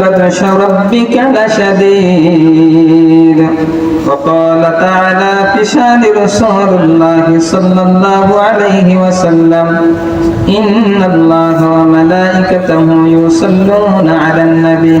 بطش ربك لشديد وقال تعالى في شان رسول الله صلى الله عليه وسلم إن الله وملائكته يصلون على النبي.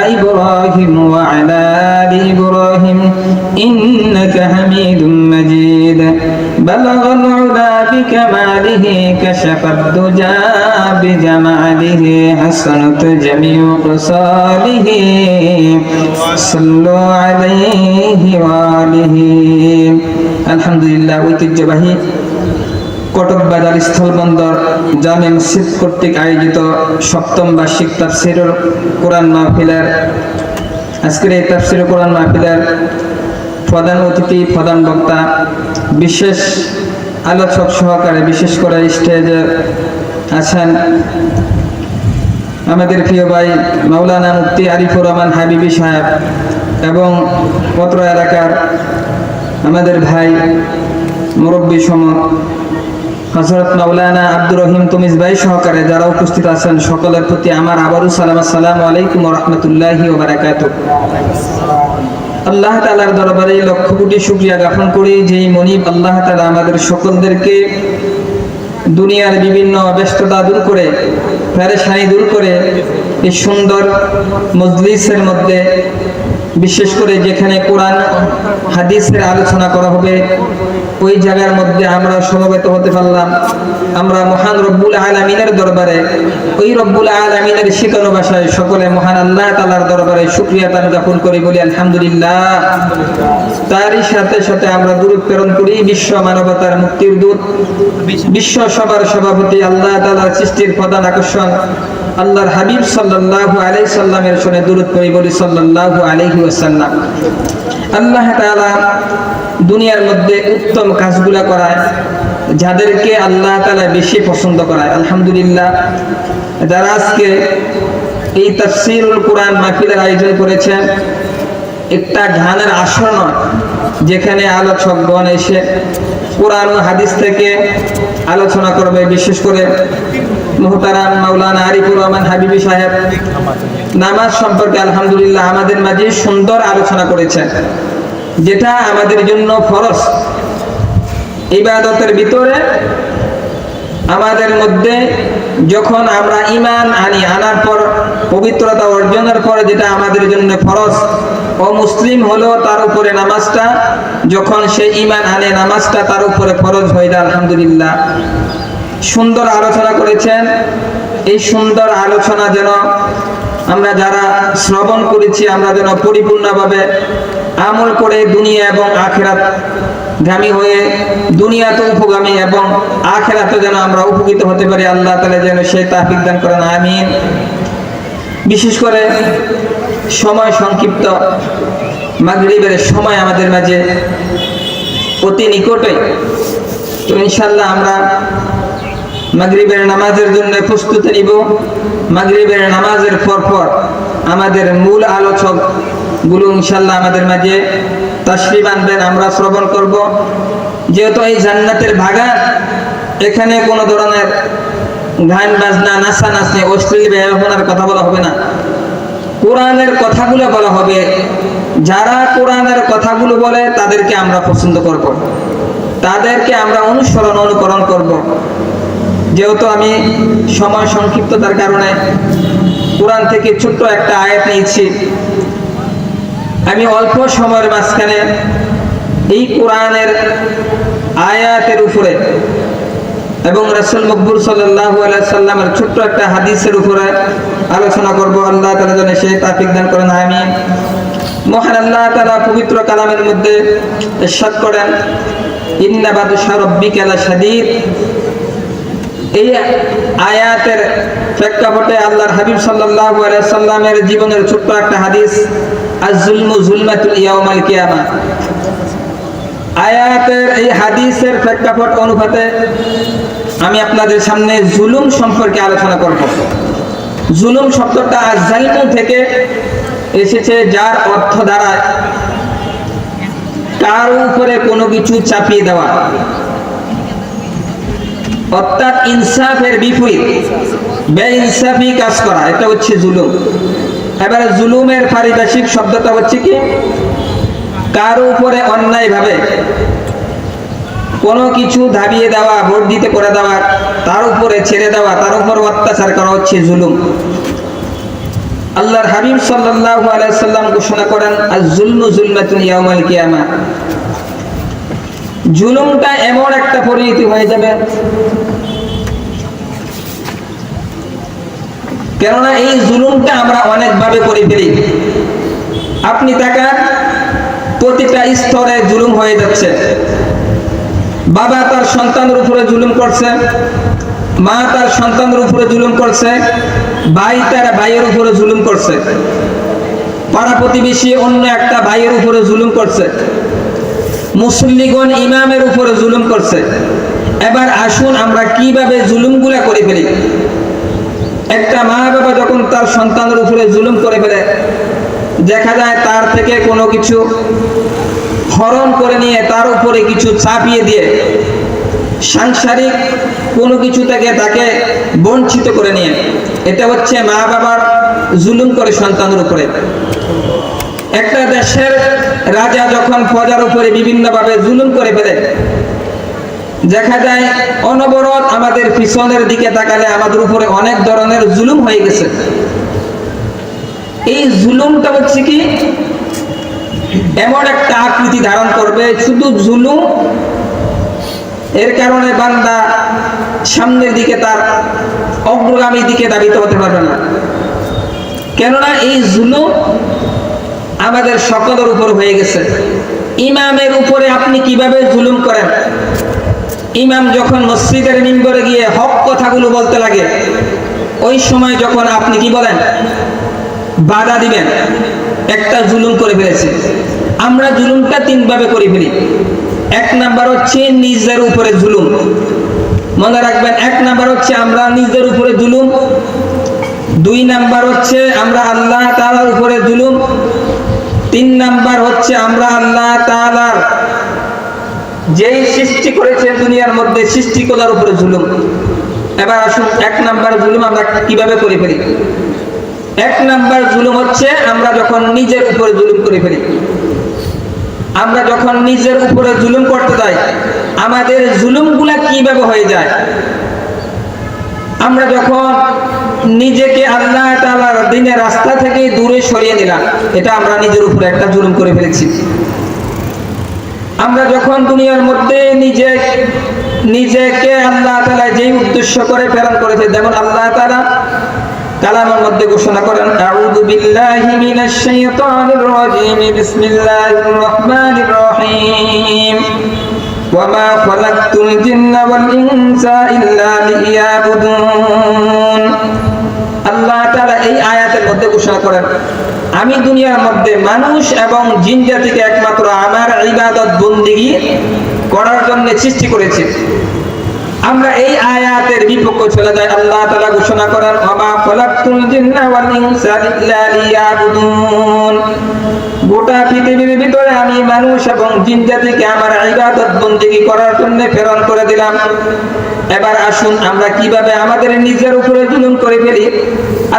إبراهيم وعلى آل إبراهيم إنك حميد مجيد بلغ العلا بكماله كشف الدجى بجماله حسنت جميع خصاله صلوا عليه وآله الحمد لله ঐতিহ্যবাহী কটক বাজার স্থলবন্দর জামে মসজিদ কর্তৃক আয়োজিত সপ্তম বার্ষিক তাফসিরুল কোরআন মাহফিলের আজকের এই তাফসিরুল কোরআন মাহফিলের প্রধান অতিথি, প্রধান বক্তা, বিশেষ আলোচক সহকারে বিশেষ করে স্টেজে আছেন আমাদের প্রিয় ভাই মাওলানা মুক্তি আরিফুর রহমান হাবিবি সাহেব এবং পত্র এলাকার আমাদের ভাই মুরব্বী সম হজরত মাওলানা আব্দুর রহিম তুমিজ ভাই সহকারে যারা উপস্থিত আছেন, সকলের প্রতি আমার আবারও সালাম আসসালামু আলাইকুম রহমতুল্লাহি ওবারাকাতু আল্লাহ তালার দরবারে লক্ষ কোটি শুক্রিয়া জ্ঞাপন করি যেই মনিব আল্লাহ তালা আমাদের সকলদেরকে দুনিয়ার বিভিন্ন ব্যস্ততা দূর করে প্যারেশানি দূর করে এই সুন্দর মজলিসের মধ্যে, বিশেষ করে যেখানে কোরআন, হাদিসের আলোচনা করা হবে ওই জায়গার মধ্যে আমরা সমবেত হতে পারলাম। আমরা মহান রব্বুল আলমিনের দরবারে, ওই রব্বুল আলমিনের শীতল ভাষায় সকলে মহান আল্লাহ তালার দরবারে সুক্রিয়া তান জ্ঞাপন করি, বলি আলহামদুলিল্লাহ। তারই সাথে সাথে আমরা দূর প্রেরণ করি, বিশ্ব মানবতার মুক্তির দূত, বিশ্ব সভার সভাপতি, আল্লাহ তালার সৃষ্টির প্রধান আকর্ষণ। আল্লাহর হাবিব সাল্লাল্লাহু আলাইহি সাল্লামের শুনে দূরত করি, বলি সাল্লাল্লাহু আলাইহি ওয়াসাল্লাম। আল্লাহ তাআলা দুনিয়ার মধ্যে উত্তম কাজগুলা করায়, যাদেরকে আল্লাহ তাআলা বেশি পছন্দ করায়। আলহামদুলিল্লাহ, যারা আজকে এই তাফসীরুল কোরআন মাহফিলের আয়োজন করেছেন, একটা জ্ঞানের আসর নয়, যেখানে আলোচকগণ এসে কোরআন হাদিস থেকে আলোচনা করবে। বিশেষ করে মোহতারাম মাওলানা আরিফুর রহমান হাবিবি সাহেব। নামাজ সম্পর্কে আলহামদুলিল্লাহ আমাদের মাঝে সুন্দর আলোচনা করেছেন, যেটা আমাদের জন্য ফরজ। ইবাদতের ভিতরে আমাদের মধ্যে যখন আমরা ইমান আনি, আনার পর পবিত্রতা অর্জনের পর যেটা আমাদের জন্য ফরজ, ও মুসলিম হলো তার উপরে নামাজটা, যখন সে ইমান আনে, নামাজটা তার উপরে ফরজ হয়ে যায়, আলহামদুলিল্লাহ। সুন্দর আলোচনা করেছেন এই সুন্দর আলোচনা যেন আমরা যারা শ্রবণ করেছি, আমরা যেন পরিপূর্ণভাবে আমল করে দুনিয়া এবং আখেরাত গামী হয়ে দুনিয়াতে উপগামী এবং আখেরাতে যেন আমরা উপকৃত হতে পারি, আল্লাহ তালা যেন সে তাফিক দান করেন, আমিন। বিশেষ করে সময় সংক্ষিপ্ত, মাগরিবের সময় আমাদের মাঝে অতি নিকটে তো ইনশাল্লাহ আমরা মাগরিবের নামাজের জন্য প্রস্তুতি নিব মাগরিবের নামাজের পর পর আমাদের মূল আলোচকগুলো ইনশাল্লাহ আমাদের মাঝে তাশরিফ আনবেন, আমরা শ্রবণ করব যেহেতু এই জান্নাতের বাগান, এখানে কোনো ধরনের গান বাজনা, নাচা নাচনি, অশ্লীল ব্যবহার কথা বলা হবে না কোরআনের কথাগুলো বলা হবে যারা কোরআনের কথাগুলো বলে, তাদেরকে আমরা পছন্দ করব। তাদেরকে আমরা অনুসরণ, অনুকরণ করব। যেহেতু আমি সময় সংক্ষিপ্ততার কারণে কোরআন থেকে ছোট্ট একটা আয়াত নিয়েছি, আমি অল্প সময়ের মাঝখানে এই কোরআনের আয়াতের উপরে এবং রসুল মকবুর সাল্লাহ সাল্লামের ছোট্ট একটা হাদিসের উপরে আলোচনা করব। আল্লাহ তালা যেন সে তাফিক দান করেন আমি মহান আল্লাহ তালা পবিত্র কালামের মধ্যে ইরশাদ করেন ইন্নাবাদু শারব্বিক আলা শাদীদ এই আয়াতের প্রেক্ষাপটে আল্লাহর হাবিব সাল্লাল্লাহু আলাইহি সাল্লামের জীবনের ছোট্ট একটা হাদিস, আজ-জুলমু জুলমাতুল ইয়াউমাল কিয়ামা আয়াতের এই হাদিসের প্রেক্ষাপট অনুপাতে আমি আপনাদের সামনে জুলুম সম্পর্কে আলোচনা করব। জুলুম শব্দটা জাইমু থেকে এসেছে যার অর্থ দ্বারা কার উপরে কোনো কিছু চাপিয়ে দেওয়া। অর্থাৎ ইনসাফের বিপরীত। বেইনসাফি কাজ করা, এটা হচ্ছে জুলুম। এবারে জুলুমের পারিভাষিক শব্দটা হচ্ছে কি? কারও উপরে অন্যায়ভাবে কোনো কিছু দাবিয়ে দেওয়া, ভোট দিতে করে দেওয়া, তার উপরে ছেড়ে দেওয়া, তার উপর অত্যাচার করা হচ্ছে জুলুম। আল্লাহর হাবিব সাল্লাল্লাহু আলাইহি সাল্লাম ঘোষণা করেন আজ জুলমু জুলমাতুন ইয়াউমাল কিয়ামা। জুলুমটা এমন একটা পরিণতি হয়ে যাবে কেননা এই জুলুমটা আমরা অনেকভাবে করে ফেলি। আপনি তাকান প্রতিটা স্তরে জুলুম হয়ে যাচ্ছে। বাবা তার সন্তানের উপরে জুলুম করছে, মা তার সন্তানের উপরে জুলুম করছে, ভাই তার ভাইয়ের উপরে জুলুম করছে। পাড়া প্রতিবেশী অন্য একটা ভাইয়ের উপরে জুলুম করছে। মুসল্লিগণ ইমামের উপরে জুলুম করছে। এবার আসুন আমরা কীভাবে জুলুমগুলা করে ফেলি একটা মা বাবা যখন তার সন্তানের উপরে জুলুম করে ফেলে। দেখা যায় তার থেকে কোনো কিছু হরণ করে নিয়ে তার উপরে কিছু চাপিয়ে দিয়ে সাংসারিক কোনো কিছু থেকে তাকে বঞ্চিত করে নিয়ে। এটা হচ্ছে মা বাবার জুলুম করে সন্তানের উপরে। একটা দেশের রাজা যখন প্রজার উপরে বিভিন্নভাবে জুলুম করে ফেলে দেখা যায় অনবরত আমাদের পিছনের দিকে তাকালে আমাদের উপরে অনেক ধরনের জুলুম হয়ে গেছে। এই জুলুমটা হচ্ছে কি? এমন একটা আকৃতি ধারণ করবে, শুধু জুলুম, এর কারণে বান্দা সামনের দিকে তার অগ্রগামী দিকে দাবিত হতে পারবে না। কেননা এই জুলুম আমাদের সকলের উপর হয়ে গেছে। ইমামের উপরে আপনি কীভাবে জুলুম করেন? ইমাম যখন মসজিদের মিম্বরে গিয়ে হক কথাগুলো বলতে লাগে, ওই সময় যখন আপনি কি বলেন? বাধা দিবেন, একটা জুলুম করে ফেলেছে। আমরা জুলুমটা তিনভাবে করে ফেলি। এক নাম্বার হচ্ছে নিজের উপরে জুলুম। মনে রাখবেন, এক নাম্বার হচ্ছে আমরা নিজের উপরে জুলুম। দুই নাম্বার হচ্ছে আমরা আল্লাহ তালার উপরে জুলুম। তিন নাম্বার হচ্ছে আমরা আল্লাহ তাআলার যেই সৃষ্টি করেছে দুনিয়ার মধ্যে সৃষ্টি করার উপরে জুলুম। এবার আসুন, এক নাম্বার জুলুম আমরা কীভাবে করে ফেলি? এক নাম্বার জুলুম হচ্ছে আমরা যখন নিজের উপরে জুলুম করে ফেলি। আমরা যখন নিজের উপরে জুলুম করতে যাই, আমাদের জুলুমগুলা কীভাবে হয়ে যায়? আমরা যখন নিজেকে আল্লাহ তাআলার দিনের রাস্তা থেকে দূরে সরিয়ে নিলাম, এটা আমরা নিজের উপরে একটা জুলুম করে ফেলেছি। আমরা যখন দুনিয়ার মধ্যে নিজে, নিজেকে আল্লাহ তালা যেই উদ্দেশ্য করে প্রেরণ করেছে, যেমন আল্লাহ তালা কালামের মধ্যে ঘোষণা করেন বিল্লাহি রহিম। আল্লাহ এই আয়াতের মধ্যে ঘোষণা করেন আমি দুনিয়ার মধ্যে মানুষ এবং জিন জাতিকে একমাত্র আমার ইবাদত বন্দিগি করার জন্য সৃষ্টি করেছি। আমরা এই আয়াতের বিপক্ষে চলে যাই। আল্লাহ তাআলা ঘোষণা করেন, ওমা খলাকতুল জিন্না ওয়াল ইনসা ইল্লা লিয়াবুদুন। গোটা পৃথিবীর ভিতরে আমি মানুষ এবং জিন জাতিকে আমার ইবাদত বন্দেগী করার জন্য প্রেরণ করে দিলাম। এবার আসুন আমরা কীভাবে আমাদের নিজের উপরে জুলুম করে ফেলি।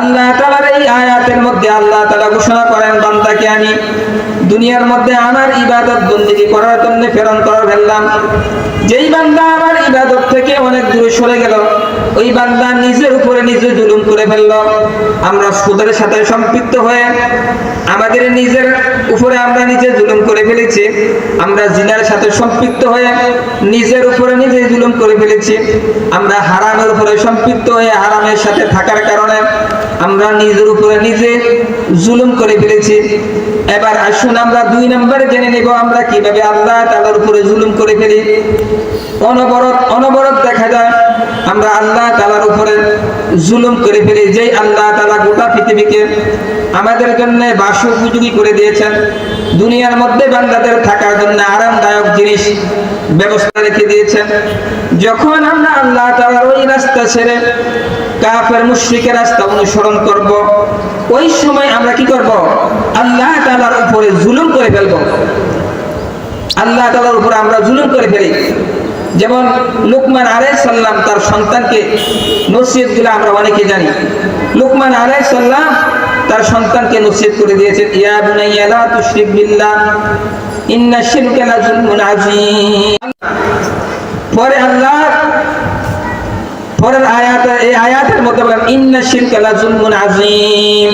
আল্লাহ তাআলার এই আয়াতের মধ্যে আল্লাহ তাআলা ঘোষণা করেন, বান্দাকে আমি দুনিয়ার মধ্যে আমার ইবাদত বন্দেগী করার জন্য প্রেরণ করে ফেললাম। যেই বান্দা আমার ইবাদত থেকে অনেক দূরে সরে গেল, ওই বান্দা নিজের নিজে জুলুম করে ফেলল। আমরা সুদের সাথে সম্পৃক্ত হয়ে আমাদের নিজের উপরে আমরা নিজে জুলুম করে ফেলেছি। আমরা জিনার সাথে সম্পৃক্ত হয়ে নিজের উপরে নিজে জুলুম করে ফেলেছি। আমরা হারামের উপরে সম্পৃক্ত হয়ে হারামের সাথে থাকার কারণে আমরা নিজের উপরে নিজে জুলুম করে ফেলেছি। এবার আসুন আমরা দুই নম্বরে জেনে নেব আমরা কীভাবে আল্লাহ তাআলার উপরে জুলুম করে ফেলি। অনবরত অনবরত দেখা যায়, আমরা আল্লাহ তাআলার উপরে জুলুম করে ফেলি, যেই আল্লাহ তাআলা গোটা পৃথিবীকে আমাদের জন্য বাস উপযোগী করে দিয়েছেন, দুনিয়ার মধ্যে বান্দাদের থাকার জন্য আরামদায়ক জিনিস ব্যবস্থা রেখে দিয়েছেন। যখন আমরা আল্লাহ তালার ওই রাস্তা ছেড়ে কাফের, মুশরিকের রাস্তা অনুসরণ করব, ওই সময় আমরা কি করব? আল্লাহ তালার উপরে জুলুম করে ফেলব। আল্লাহ তাআলার উপরে আমরা জুলুম করে ফেলি। যেমন লুকমান আলাইহিস সাল্লাম তার সন্তানকে নসিহত দিলে আমরা অনেকে জানি। লুকমান আলাইহিস সাল্লাম তার সন্তানকে নসিহত করে দিয়েছেন, ইয়া বুনাইয়া, লা তুশরিক বিল্লাহ, ইন্না শিরকা লা যুলমুন আযীম। পরে আল্লাহ, পরের আয়াত, এই আয়াতের মধ্যে বলেন, ইন্না শিরকা লা যুলমুন আযীম।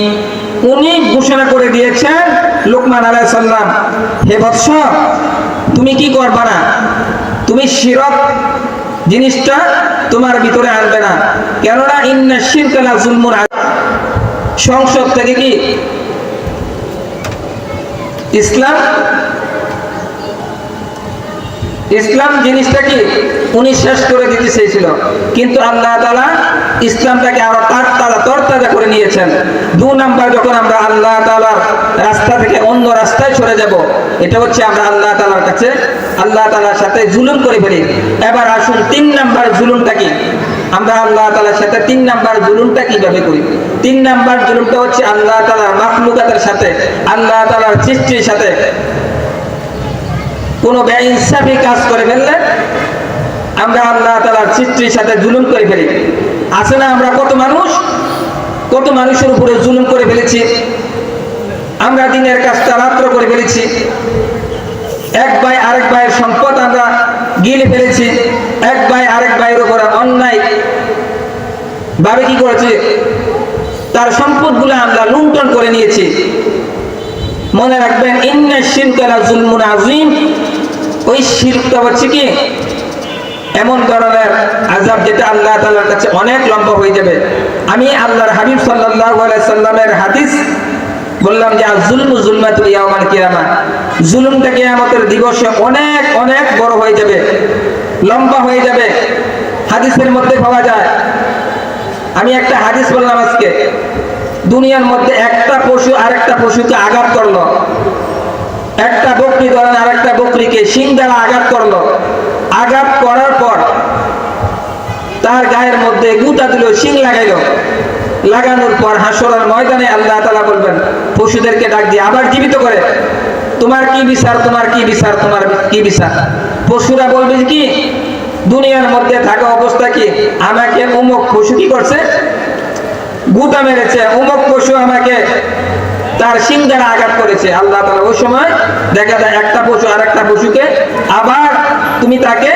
উনি ঘোষণা করে দিয়েছেন, লোকমান আলাইহিস সালাম, হে বৎস, তুমি কি করবা না? তুমি শিরক জিনিসটা তোমার ভিতরে আনবে না। কেননা ইন্না শিরকালা জুলমুন সংসদ থেকে কি? ইসলাম? ইসলাম জিনিসটা কি? উনি শেষ করে দিতে চেয়েছিল। কিন্তু আল্লাহ তালা ইসলামটাকে আরও তার তরতাজা করে নিয়েছেন। দু নাম্বার যখন আমরা আল্লাহ তালার রাস্তা থেকে অন্য রাস্তায় সরে যাব, এটা হচ্ছে আমরা আল্লাহ তালার কাছে, আল্লাহ তালার সাথে জুলুম করে ফেলি। এবার আসুন তিন নাম্বার জুলুমটা কি? আমরা আল্লাহ তালার সাথে তিন নাম্বার জুলুমটা কীভাবে করি? তিন নাম্বার জুলুমটা হচ্ছে আল্লাহ তালার মাখলুকাতের সাথে, আল্লাহ তালার সৃষ্টির সাথে। কোনো বেইনসাফি কাজ করে ফেললে আমরা আল্লাহ তালার সৃষ্টির সাথে জুলুম করে ফেলি আছে না আমরা কত মানুষ? কত মানুষের উপরে জুলুম করে ফেলেছি? আমরা দিনের কাজটা রাত্র করে ফেলেছি। এক ভাই আরেক ভাইয়ের সম্পদ আমরা গিলে ফেলেছি। এক ভাই আরেক ভাইয়ের উপরে অন্যায়। ভাবে কি করেছি? তার সম্পদগুলো আমরা লুণ্ঠন করে নিয়েছি। মনে রাখবেন, ইন্না শিরকালা জুলমুন আযীম। ওই শিরকটা হচ্ছে কি? এমন ধরনের আযাব যেটা আল্লাহ তাআলার কাছে অনেক লম্বা হয়ে যাবে। আমি আল্লাহর হাবিব আলাইহি সাল্লামের হাদিস বললাম যে জুলমু জুলমাতুল ইয়াউমাল কিয়ামা। জুলুমটা কিয়ামতের দিবসে অনেক অনেক বড় হয়ে যাবে, লম্বা হয়ে যাবে। হাদিসের মধ্যে পাওয়া যায়, আমি একটা হাদিস বললাম আজকে, দুনিয়ার মধ্যে একটা পশু আরেকটা পশুকে আঘাত করল। একটা বকরি ধরেন আরেকটা বকরিকে শিং দ্বারা আঘাত করল। আঘাত করার পর তার গায়ের মধ্যে গুতা দিল শিং লাগাইল। লাগানোর পর হাসরের ময়দানে আল্লাহ তালা বলবেন, পশুদেরকে ডাক দিয়ে আবার জীবিত করে। তোমার কি বিচার, তোমার কি বিচার, তোমার কি বিচার? পশুরা বলবে কি, দুনিয়ার মধ্যে থাকা অবস্থা কি? আমাকে অমুক পশু কি করছে? গুতা মেরেছে অমুক পশু আমাকে তার সিং দ্বারা আঘাত করেছে। আল্লাহ তালা ওই সময় দেখা যায় একটা পশু আর একটা পশুকে আবার তুমি তাকে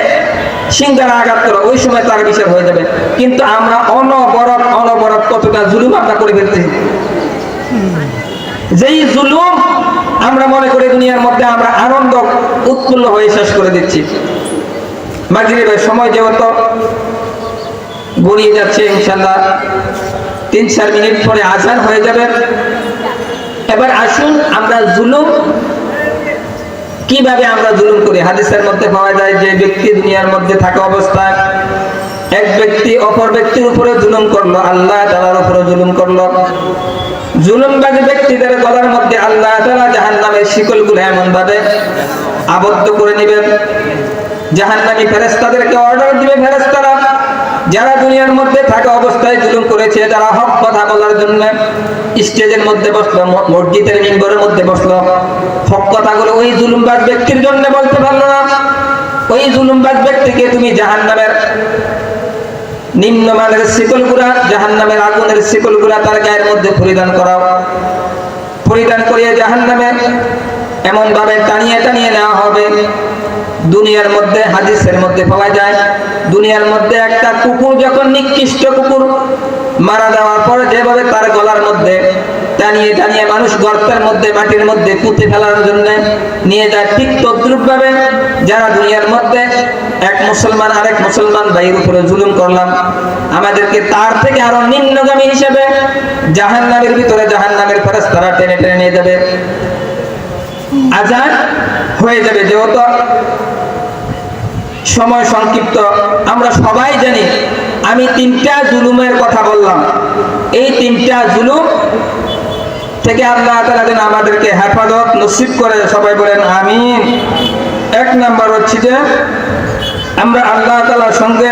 সিং দ্বারা আঘাত করো, ওই সময় তার বিচার হয়ে যাবে। কিন্তু আমরা অনবরত অনবরত কতটা জুলুম আমরা করে ফেলতেছি যেই জুলুম আমরা মনে করি দুনিয়ার মধ্যে আমরা আনন্দ উৎফুল্ল হয়ে শেষ করে দিচ্ছি। মাগরিবের সময় যেহেতু গড়িয়ে যাচ্ছে ইনশাল্লাহ তিন চার মিনিট পরে আজান হয়ে যাবে। এবার আসুন আমরা জুলুম কীভাবে আমরা জুলুম করি? হাদিসের মধ্যে পাওয়া যায় যে ব্যক্তি দুনিয়ার মধ্যে থাকা অবস্থায় এক ব্যক্তি অপর ব্যক্তির উপরে জুলুম করল, আল্লাহ তালার উপরে জুলুম করল। জুলুমবাদী ব্যক্তিদের গলার মধ্যে আল্লাহ তালা জাহান নামের শিকলগুলো এমন ভাবে আবদ্ধ করে নেবেন জাহান নামী ফেরেস্তাদেরকে অর্ডার দিবে ফেরেস্তারা যারা দুনিয়ার মধ্যে থাকা অবস্থায় জুলুম করেছে যারা হক কথা বলার জন্য স্টেজের মধ্যে বসল মসজিদের মেম্বরের মধ্যে বসল। হক কথাগুলো ওই জুলুমবাজ ব্যক্তির জন্য বলতে পারল না। ওই জুলুমবাজ ব্যক্তিকে তুমি জাহান নামের নিম্নমানের শিকলগুলা জাহান নামের আগুনের শিকলগুলা তার গায়ের মধ্যে পরিধান করাও। পরিধান করিয়ে জাহান নামে এমন ভাবে টানিয়ে টানিয়ে নেওয়া হবে। দুনিয়ার মধ্যে, হাদিসের মধ্যে পাওয়া যায়। দুনিয়ার মধ্যে একটা কুকুর যখন নিকৃষ্ট কুকুর মারা যাওয়ার পরে যেভাবে তার গলার মধ্যে টানিয়ে টানিয়ে মানুষ গর্তের মধ্যে, মাটির মধ্যে পুঁতে ফেলার জন্য নিয়ে যায়, ঠিক তদ্রুপ ভাবে যারা দুনিয়ার মধ্যে এক মুসলমান আরেক মুসলমান ভাইয়ের উপরে জুলুম করলাম, আমাদেরকে তার থেকে আরও নিম্নগামী হিসেবে জাহান নামের ভিতরে জাহান নামের তারা টেনে টেনে নিয়ে যাবে। আজান হয়ে যাবে যেহেতু সময় সংক্ষিপ্ত। আমরা সবাই জানি, আমি তিনটা জুলুমের কথা বললাম। এই তিনটা জুলুম থেকে আল্লাহ তালা যেন আমাদেরকে হেফাজত নসিব করে, সবাই বলেন আমিন। এক নাম্বার হচ্ছে যে, আমরা আল্লাহ তালার সঙ্গে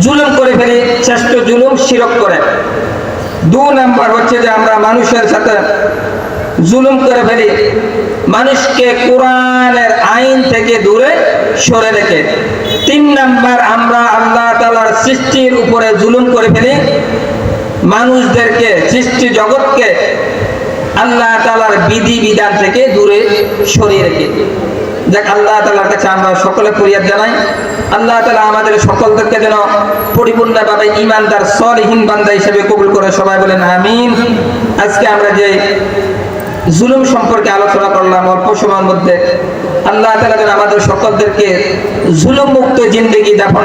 জুলুম করে ফেলি, শ্রেষ্ঠ জুলুম শিরক করে। দু নাম্বার হচ্ছে যে, আমরা মানুষের সাথে জুলুম করে ফেলি। মানুষকে কোরআনের আইন থেকে দূরে সরে রেখে। তিন নাম্বার, আমরা আল্লাহ তালার সৃষ্টির উপরে জুলুম করে ফেলি। মানুষদেরকে, সৃষ্টি জগৎকে আল্লাহ তালার বিধি বিধান থেকে দূরে সরিয়ে রেখে। দেখ, আল্লাহ তালার কাছে আমরা সকলে ফরিয়াদ জানাই। আল্লাহ তালা আমাদের সকলদেরকে যেন পরিপূর্ণভাবে ইমানদার সলহীন বান্দা হিসেবে কবুল করে সবাই বলেন, আমিন। আজকে আমরা যে জুলুম সম্পর্কে আলোচনা করলাম অল্প সময়ের মধ্যে। আল্লাহ আমাদের সকলদেরকে জুলুম মুক্ত জিন্দগি যাপন